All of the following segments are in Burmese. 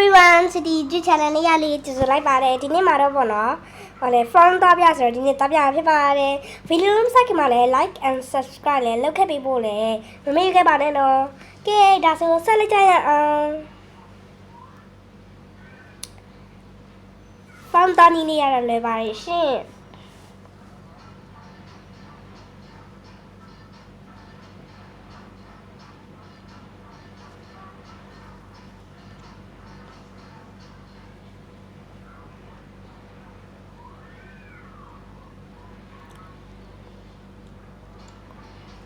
everyone city YouTube channel လေးရလေးကြိုဆိုလိုက်ပါတယ်ဒီနေ့မှာတော့ပေါ့နော်ဟောလေ front တော့ပြဆိုတော့ဒီနေ့တော့ပြဖြစ်ပါတယ်ဗီဒီယိုလေးမဆက်ခင်မှာလည်း like and subscribe လည်းလုပ်ခဲ့ပေးဖို့လည်းမမေ့ခဲ့ပါနဲ့တော့ကဲဒါဆိုဆက်လိုက်ကြရအောင် front တော့နီးနေရတာလည်းပါတယ်ရှင်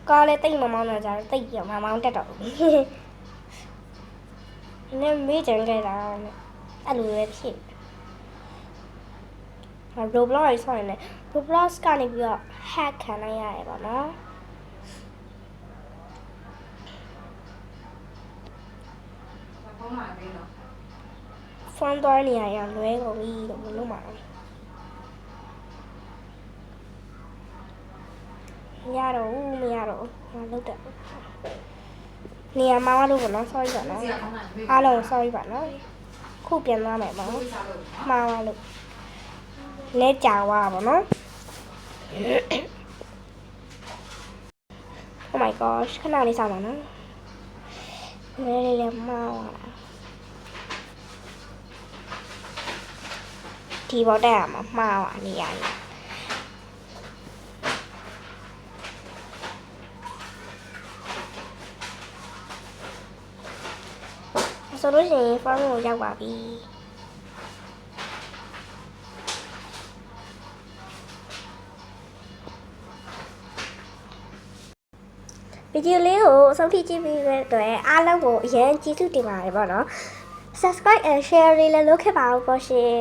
ကားလည်းတိတ်မမောင်းတော့ကြတော့တိတ်ရမမောင်းတက်တော့ဘူးနည်းမေးကြံခဲ့တာနဲ့အဲ့လိုပဲဖြစ်ဟာ Roblox ရေးဆိုရင်လည်း Roblox ကနေပြီးတော့ hack ခံလိုက်ရတယ်ပေါ့နော်ဖုန်းမှာပေးတော့ဖုန်းသွားနေရရင်လွဲကုန်ပြီလို့မလုပ်ပါဘူး မရတော့ဘူးမရတော့ဘူးငါလုပ်တယ်နေရာမှာလို့ပေါ့နော် sorry ပါနော်စီကဖုန်းမှာပေးအားလုံး sorry ပါနော်ခုပြန်သွားမယ်ပေါ့ဘိုးစားလို့မှားပါလို့လဲကြာသွားပါနော် Oh my gosh ခဏလေးစောင့်ပါနော်လဲလေးလေးမှားသွားတာဒီဘောတက်ရမှာမှားသွားနေရရ ဆိုလို့ရှိရင် form ကိုရောက်ပါပြီဗီဒီယိုလေးကိုအဆုံးထိကြည့်ပြီးတဲ့အတွက်အားလုံးကိုအရင်ကျေးဇူးတင်ပါတယ်ပေါ့နော် subscribe and share လေးလည်းလုပ်ခဲ့ပါဦးပေါ့ရှင်